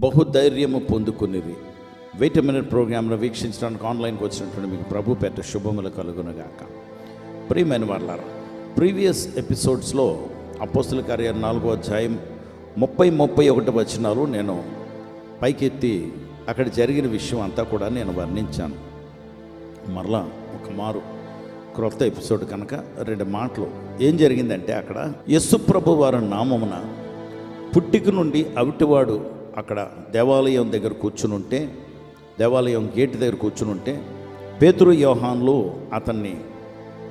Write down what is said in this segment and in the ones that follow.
బహుధైర్యము ధైర్యము wait minute ప్రోగ్రామ్ను వీక్షించడానికి ఆన్లైన్కి వచ్చినటువంటి మీకు ప్రభు పెద్ద శుభములు కలుగునగాక. ప్రియమైన వాళ్ళారా ప్రీవియస్ ఎపిసోడ్స్లో అపోస్తుల కార్యం నాలుగో అధ్యాయం ముప్పై ముప్పై ఒకటి వచనాలు నేను పైకెత్తి అక్కడ జరిగిన విషయం అంతా కూడా నేను వర్ణించాను. మరలా ఒక మారు క్రొత్త ఎపిసోడ్ కనుక రెండు మాటలు. ఏం జరిగిందంటే అక్కడ యస్సు ప్రభు వారి నామమున పుట్టిక నుండి అవిటివాడు అక్కడ దేవాలయం దగ్గర కూర్చుని ఉంటే దేవాలయం గేట్ దగ్గర కూర్చుని ఉంటే పేతురు యోహాన్లు అతన్ని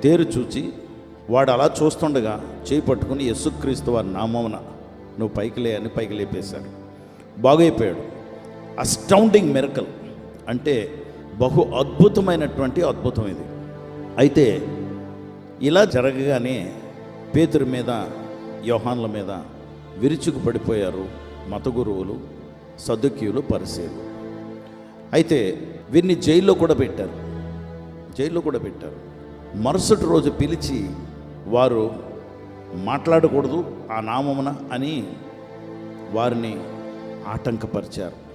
తేరు చూచి వాడు అలా చూస్తుండగా చేయి పట్టుకుని యేసుక్రీస్తు వారి నామమున నువ్వు పైకి లే అని పైకి లేపేశారు బాగైపోయాడు. అస్టౌండింగ్ మెరకల్ అంటే బహు అద్భుతమైనటువంటి అద్భుతం ఇది. అయితే ఇలా జరగగానే పేతురు మీద యోహాన్ల మీద విరుచుకు పడిపోయారు మత గురువులు సదుక్యులు పరిసేలు అయితే వీరిని జైల్లో కూడా పెట్టారు. జైల్లో కూడా పెట్టారు. మరుసటి రోజు పిలిచి వారు మాట్లాడకూడదు ఆ నామమున అని వారిని ఆటంకపరిచారు.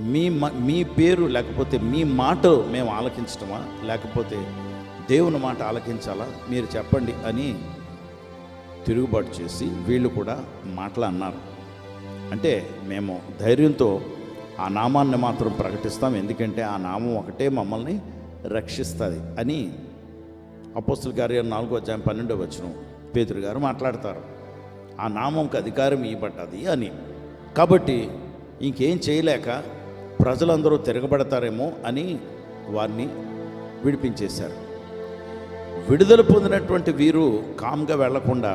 మీ మ- మీ పేరు లేకపోతే మీ మాట మేము ఆలకించటమా? లేకపోతే దేవుని మాట ఆలకించాలా? మీరు చెప్పండి అని తిరుగుబాటు చేసి వీళ్ళు కూడా మాటలు అన్నారు. అంటే మేము ధైర్యంతో ఆ నామాన్ని మాత్రం ప్రకటిస్తాం. ఎందుకంటే ఆ నామం ఒకటే మమ్మల్ని రక్షిస్తుంది అని అపోస్తుల గారు నాలుగో అధ్యాయం పన్నెండో వచ్చిన పేతురు గారు మాట్లాడతారు. ఆ నామంకి అధికారం ఇవ్వబడ్డది అని. కాబట్టి ఇంకేం చేయలేక ప్రజలందరూ తిరగబడతారేమో అని వారిని విడిపించేశారు. విడుదల పొందినటువంటి వీరు కామ్గా వెళ్ళకుండా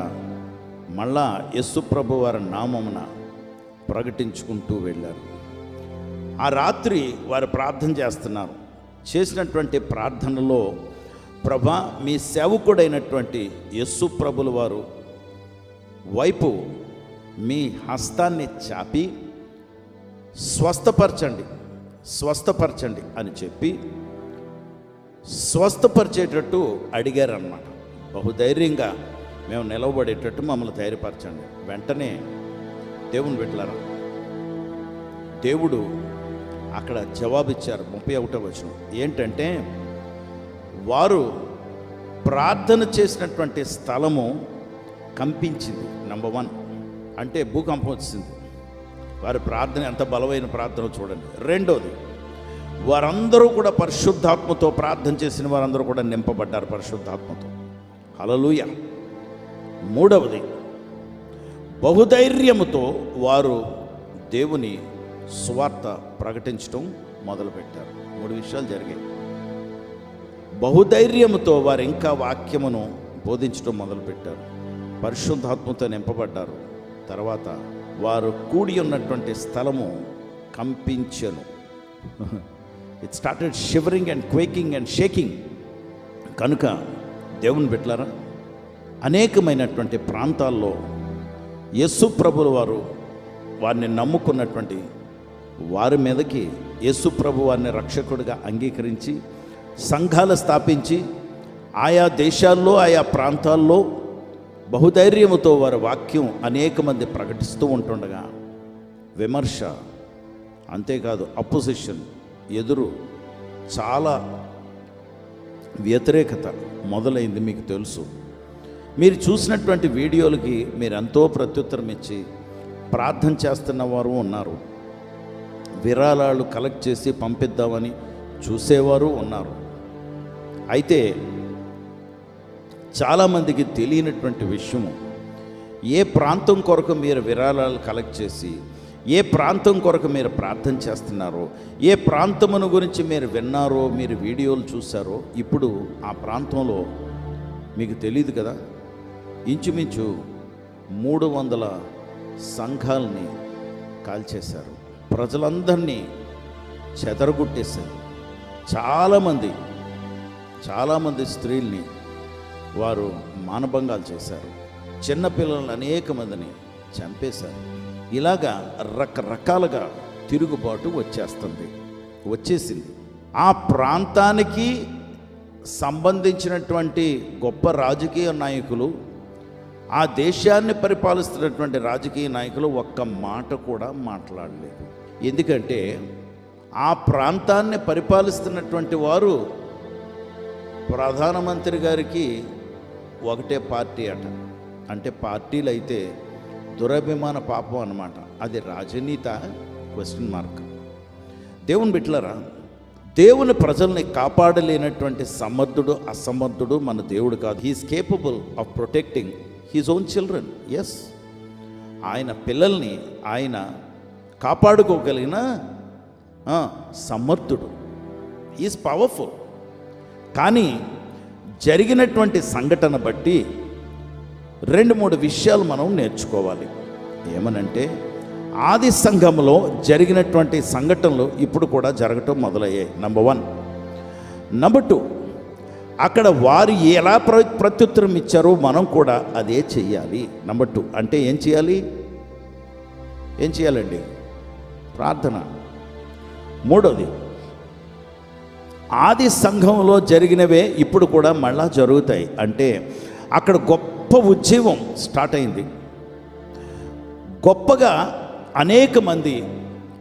మళ్ళా యస్సు ప్రభు వారి నామమున ప్రకటించుకుంటూ వెళ్ళారు. ఆ రాత్రి వారు ప్రార్థన చేస్తున్నారు. చేసినటువంటి ప్రార్థనలో ప్రభా మీ సేవకుడైనటువంటి యస్సు ప్రభుల వారు వైపు మీ హస్తాన్ని చాపి స్వస్థపరచండి స్వస్థపరచండి అని చెప్పి స్వస్థపరిచేటట్టు అడిగారన్నమాట. బహుధైర్యంగా మేము నిలవబడేటట్టు మమ్మల్ని ధైర్యపరచండి వెంటనే దేవుని పెట్టారా దేవుడు అక్కడ జవాబిచ్చారు ముప్పై ఒకటో వచనం. ఏంటంటే వారు ప్రార్థన చేసినటువంటి స్థలము కంపించింది నంబర్ వన్ అంటే భూకంపం వచ్చింది. వారి ప్రార్థన ఎంత బలమైన ప్రార్థన చూడండి. రెండోది వారందరూ కూడా పరిశుద్ధాత్మతో ప్రార్థన చేసిన వారందరూ కూడా నింపబడ్డారు పరిశుద్ధాత్మతో. హలలుయ మూడవది బహుధైర్యముతో వారు దేవుని స్వార్థ ప్రకటించడం మొదలుపెట్టారు. మూడు విషయాలు జరిగాయి. బహుధైర్యముతో వారు ఇంకా వాక్యమును బోధించడం మొదలుపెట్టారు. పరిశుద్ధాత్మతో నింపబడ్డారు. తర్వాత వారు కూడి ఉన్నటువంటి స్థలము కంపించను. It started shivering and quaking and shaking కనుక దేవుని పెట్టారా అనేకమైనటువంటి ప్రాంతాల్లో యేసు ప్రభుల వారు వారిని నమ్ముకున్నటువంటి వారి మీదకి యేసు ప్రభు వారిని రక్షకుడిగా అంగీకరించి సంఘాలు స్థాపించి ఆయా దేశాల్లో ఆయా ప్రాంతాల్లో బహుధైర్యముతో వారి వాక్యం అనేక మంది ప్రకటిస్తూ ఉంటుండగా విమర్శ అంతేకాదు అపోజిషన్ ఎదురు చాలా వ్యతిరేకత మొదలైంది మీకు తెలుసు. మీరు చూసినటువంటి వీడియోలకి మీరు ఎంతో ప్రత్యుత్తరం ఇచ్చి ప్రార్థన చేస్తున్న వారు ఉన్నారు. విరాళాలు కలెక్ట్ చేసి పంపిద్దామని చూసేవారు ఉన్నారు. అయితే చాలామందికి తెలియనటువంటి విషయము ఏ ప్రాంతం కొరకు మీరు విరాళాలు కలెక్ట్ చేసి ఏ ప్రాంతం కొరకు మీరు ప్రార్థన చేస్తున్నారో ఏ ప్రాంతమును గురించి మీరు విన్నారో మీరు వీడియోలు చూసారో ఇప్పుడు ఆ ప్రాంతంలో మీకు తెలియదు కదా? ఇంచుమించు మూడు వందల సంఘాలని కాల్చేశారు. ప్రజలందరినీ చెదరగొట్టేశారు. చాలామంది చాలామంది స్త్రీల్ని వారు మానభంగాలు చేశారు. చిన్నపిల్లలను అనేక మందిని చంపేశారు. ఇలాగా రకరకాలుగా తిరుగుబాటు వచ్చేస్తుంది వచ్చేసింది. ఆ ప్రాంతానికి సంబంధించినటువంటి గొప్ప రాజకీయ నాయకులు ఆ దేశాన్ని పరిపాలిస్తున్నటువంటి రాజకీయ నాయకులు ఒక్క మాట కూడా మాట్లాడలేదు. ఎందుకంటే ఆ ప్రాంతాన్ని పరిపాలిస్తున్నటువంటి వారు ప్రధానమంత్రి గారికి ఒకటే పార్టీ అట. అంటే పార్టీలు అయితే దురభిమాన పాపం అన్నమాట. అది రాజనీత? క్వశ్చన్ మార్క్ దేవుని బిట్లరా దేవుని ప్రజల్ని కాపాడలేనటువంటి సమర్థుడు అసమర్థుడు మన దేవుడు కాదు. He's capable of protecting his own children yes ఆయన పిల్లల్ని ఆయన కాపాడుకోగలిగిన సమర్థుడు. ఈజ్ పవర్ఫుల్ కానీ జరిగినటువంటి సంఘటన బట్టి రెండు మూడు విషయాలు మనం నేర్చుకోవాలి. ఏమనంటే ఆది సంఘంలో జరిగినటువంటి సంఘటనలు ఇప్పుడు కూడా జరగటం మొదలయ్యాయి. నంబర్ వన్ నంబర్ టూ అక్కడ వారు ఎలా ప్ర ప్రత్యుత్తరం ఇచ్చారో మనం కూడా అదే చెయ్యాలి. నంబర్ టూ అంటే ఏం చేయాలి ఏం చేయాలండి ప్రార్థన. మూడోది ఆది సంఘంలో జరిగినవే ఇప్పుడు కూడా మళ్ళా జరుగుతాయి. అంటే అక్కడ గొప్ప ఉద్యమం స్టార్ట్ అయింది. గొప్పగా అనేక మంది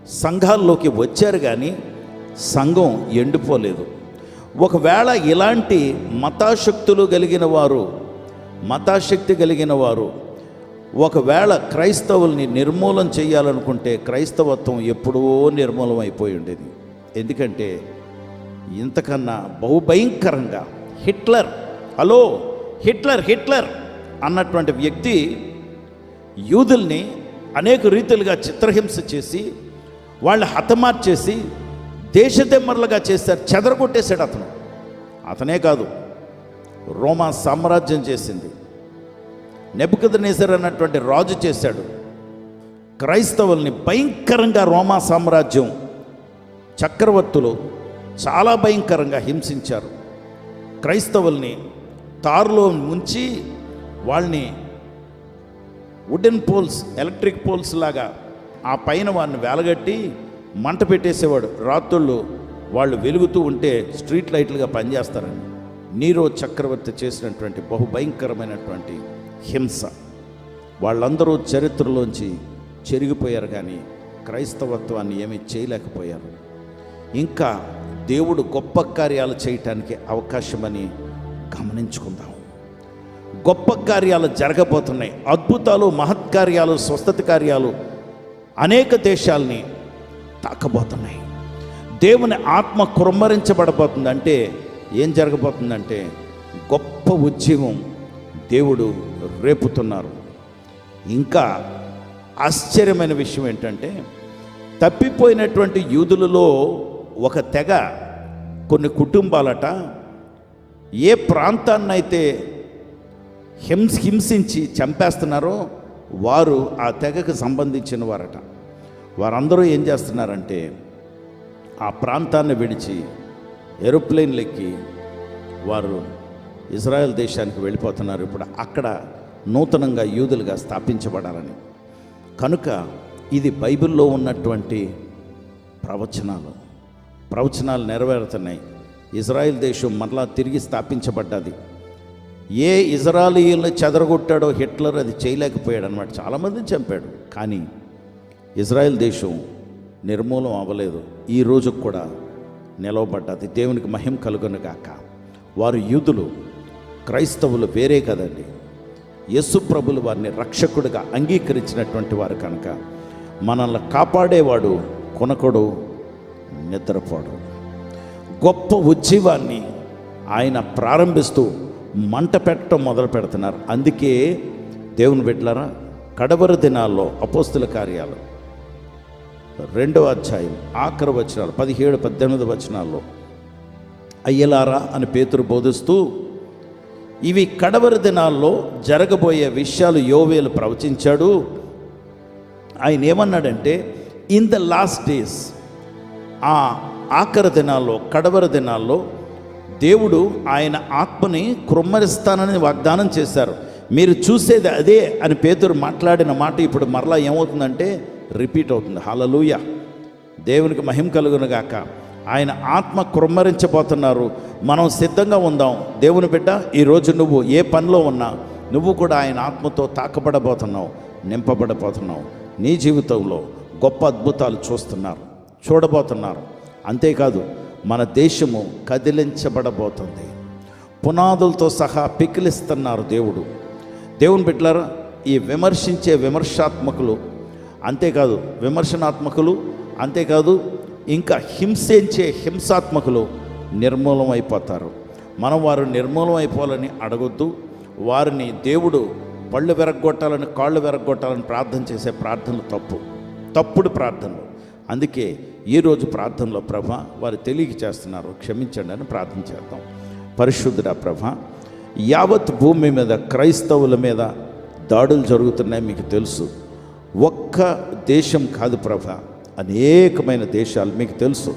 సంఘాల్లోకి వచ్చారు కానీ సంఘం ఎండిపోలేదు. ఒకవేళ ఇలాంటి మతాశక్తులు కలిగిన వారు మతాశక్తి కలిగిన వారు ఒకవేళ క్రైస్తవుల్ని నిర్మూలన చేయాలనుకుంటే క్రైస్తవత్వం ఎప్పుడో నిర్మూలం అయిపోయి ఉండేది. ఎందుకంటే ఇంతకన్నా బహుభయంకరంగా హిట్లర్ హలో హిట్లర్ హిట్లర్ అన్నటువంటి వ్యక్తి యూదుల్ని అనేక రీతులుగా చిత్రహింస చేసి వాళ్ళు హతమార్చేసి దేశదెమ్మర్లుగా చేశారు చెదరగొట్టేశాడు అతను. అతనే కాదు రోమా సామ్రాజ్యం చేసింది. నెబుకదనేసర్ అన్నటువంటి రాజు చేశాడు. క్రైస్తవుల్ని భయంకరంగా రోమా సామ్రాజ్యం చక్రవర్తులు చాలా భయంకరంగా హింసించారు. క్రైస్తవుల్ని తారులో ముంచి వాళ్ళని వుడెన్ పోల్స్ ఎలక్ట్రిక్ పోల్స్ లాగా ఆ పైన వాడిని వేలగట్టి మంట పెట్టేసేవాడు. రాత్రుళ్ళు వాళ్ళు వెలుగుతూ ఉంటే స్ట్రీట్ లైట్లుగా పనిచేస్తారని. నీరో చక్రవర్తి చేసినటువంటి బహుభయంకరమైనటువంటి హింస. వాళ్ళందరూ చరిత్రలోంచి చెరిగిపోయారు కానీ క్రైస్తవత్వాన్ని ఏమీ చేయలేకపోయారు. ఇంకా దేవుడు గొప్ప కార్యాలు చేయటానికి అవకాశమని గమనించుకుందాం. గొప్ప కార్యాలు జరగబోతున్నాయి. అద్భుతాలు మహత్కార్యాలు స్వస్థత కార్యాలు అనేక దేశాల్ని తాకబోతున్నాయి. దేవుని ఆత్మ కుమ్మరించబడబోతుంది అంటే ఏం జరగబోతుందంటే గొప్ప ఉద్యమం దేవుడు రేపుతున్నారు. ఇంకా ఆశ్చర్యమైన విషయం ఏంటంటే తప్పిపోయినటువంటి యూదులలో ఒక తెగ కొన్ని కుటుంబాలట ఏ ప్రాంతాన్నైతే హింస హింసించి చంపేస్తున్నారో వారు ఆ తెగకు సంబంధించిన వారట. వారందరూ ఏం చేస్తున్నారంటే ఆ ప్రాంతాన్ని విడిచి ఏరోప్లేన్లు ఎక్కి వారు ఇజ్రాయెల్ దేశానికి వెళ్ళిపోతున్నారు. ఇప్పుడు అక్కడ నూతనంగా యూదులుగా స్థాపించబడాలని. కనుక ఇది బైబిల్లో ఉన్నటువంటి ప్రవచనాలు. ప్రవచనాలు నెరవేరుతున్నాయి. ఇజ్రాయెల్ దేశం మరలా తిరిగి స్థాపించబడ్డది. ఏ ఇజ్రాయిల్ని చెదరగొట్టాడో హిట్లర్ అది చేయలేకపోయాడు అనమాట చాలామందిని చంపాడు. కానీ ఇజ్రాయెల్ దేశం నిర్మూలం అవ్వలేదు. ఈ రోజు కూడా నిలవబడ్డది దేవునికి మహిమ కలుగును కాక వారు యూదులు క్రైస్తవులు వేరే కదండి. యస్సు ప్రభులు వారిని రక్షకుడిగా అంగీకరించినటువంటి వారు కనుక మనల్ని కాపాడేవాడు కొనకడు నిద్రపోడు. గొప్ప ఉజ్జీవాన్ని ఆయన ప్రారంభిస్తూ మంట పెట్టడం మొదలు పెడుతున్నారు. అందుకే దేవుని బిడ్డలారా కడవరి దినాల్లో అపోస్తుల కార్యాలు రెండవ అధ్యాయం ఆఖరి వచనాలు పదిహేడు పద్దెనిమిది వచనాల్లో. అయ్యలారా అని పేతురు బోధిస్తూ ఇవి కడవరి దినాల్లో జరగబోయే విషయాలు యోవేలు ప్రవచించాడు. ఆయన ఏమన్నాడంటే ఇన్ ద లాస్ట్ డేస్ ఆ ఆఖరి దినాల్లో కడవరి దినాల్లో దేవుడు ఆయన ఆత్మని కృమ్మరిస్తానని వాగ్దానం చేశారు. మీరు చూసేది అదే అని పేతురు మాట్లాడిన మాట ఇప్పుడు మరలా ఏమవుతుందంటే రిపీట్ అవుతుంది. హలలుయ దేవునికి మహిమ కలుగునుగాక ఆయన ఆత్మ కృమ్మరించబోతున్నారు మనం సిద్ధంగా ఉందాం. దేవుని బిడ్డ ఈరోజు నువ్వు ఏ పనిలో ఉన్నా నువ్వు కూడా ఆయన ఆత్మతో తాకబడబోతున్నావు నింపబడబోతున్నావు. నీ జీవితంలో గొప్ప అద్భుతాలు చూస్తున్నారు చూడబోతున్నారు. అంతేకాదు మన దేశము కదిలించబడబోతుంది. పునాదులతో సహా పికిలిస్తున్నారు దేవుడు. దేవుని బిడ్డలారా ఈ విమర్శించే విమర్శాత్మకులు అంతేకాదు విమర్శనాత్మకులు అంతేకాదు ఇంకా హింసించే హింసాత్మకులు నిర్మూలం అయిపోతారు మనం వారు నిర్మూలం అయిపోవాలని అడగొద్దు. వారిని దేవుడు పళ్ళు వెరగొట్టాలని కాళ్ళు వెరగొట్టాలని ప్రార్థన చేసే ప్రార్థనలు తప్పు. తప్పుడు ప్రార్థనలు. అందుకే ఈరోజు ప్రార్థనలో ప్రభ వారు తెలియక చేస్తున్నారు. క్షమించండి అని ప్రార్థన చేద్దాం. పరిశుద్ధుడ ప్రభ యావత్ భూమి మీద క్రైస్తవుల మీద దాడులు జరుగుతున్నాయి మీకు తెలుసు. ఒక్క దేశం కాదు ప్రభ. అనేకమైన దేశాలు మీకు తెలుసు.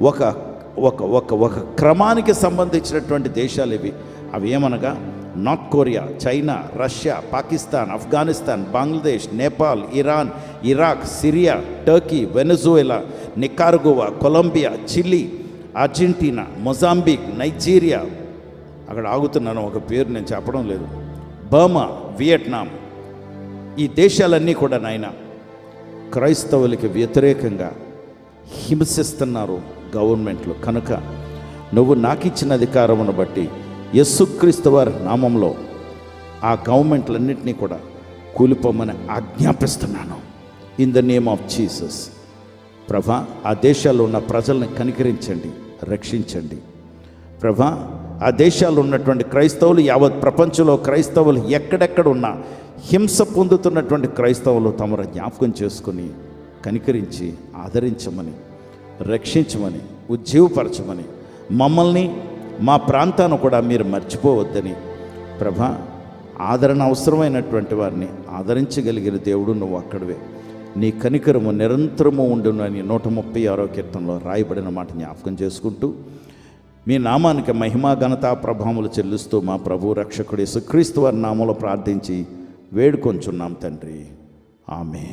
ఒక ఒక ఒక ఒక క్రమానికి సంబంధించినటువంటి దేశాలు ఇవి. అవి ఏమనగా? North Korea China Russia Pakistan Afghanistan Bangladesh Nepal Iran Iraq Syria Turkey Venezuela Nicaragua Colombia Chile Argentina Mozambique Nigeria. అక్కడ ఆగుతున్నాను ఒక పేరు నేను చెప్పడం లేదు. బర్మా వియట్నాం ఈ దేశాలన్నీ కూడా నాయన క్రైస్తవులకి వ్యతిరేకంగా హింసిస్తున్నారు గవర్నమెంట్లు. కనుక నువ్వు నాకు ఇచ్చిన అధికారమును బట్టి యస్సుక్రీస్తు వారి నామంలో ఆ గవర్నమెంట్లన్నింటినీ కూడా కూలిపోమని ఆజ్ఞాపిస్తున్నాను. In the name of Jesus ప్రభా ఆ దేశాల్లో ఉన్న ప్రజల్ని కనికరించండి రక్షించండి. ప్రభా ఆ దేశాల్లో ఉన్నటువంటి క్రైస్తవులు యావత్ ప్రపంచంలో క్రైస్తవులు ఎక్కడెక్కడ ఉన్నా హింస పొందుతున్నటువంటి క్రైస్తవులు తమరు జ్ఞాపకం చేసుకుని కనికరించి ఆదరించమని రక్షించమని ఉజ్జీవపరచమని మమ్మల్ని మా ప్రాంతాన్ని కూడా మీరు మర్చిపోవద్దని ప్రభా ఆదరణ అవసరమైనటువంటి వారిని ఆదరించగలిగిన దేవుడు నువ్వు అక్కడవే. నీ కనికరము నిరంతరము ఉండును అని నూట ముప్పై ఆరో కీర్తనలో రాయబడిన మాట జ్ఞాపకం చేసుకుంటూ మీ నామానికి మహిమా ఘనతా ప్రభావములు చెల్లిస్తూ మా ప్రభు రక్షకుడి సుక్రీస్తు వారి నామంలో ప్రార్థించి వేడుకొంచున్నాం తండ్రి. ఆమె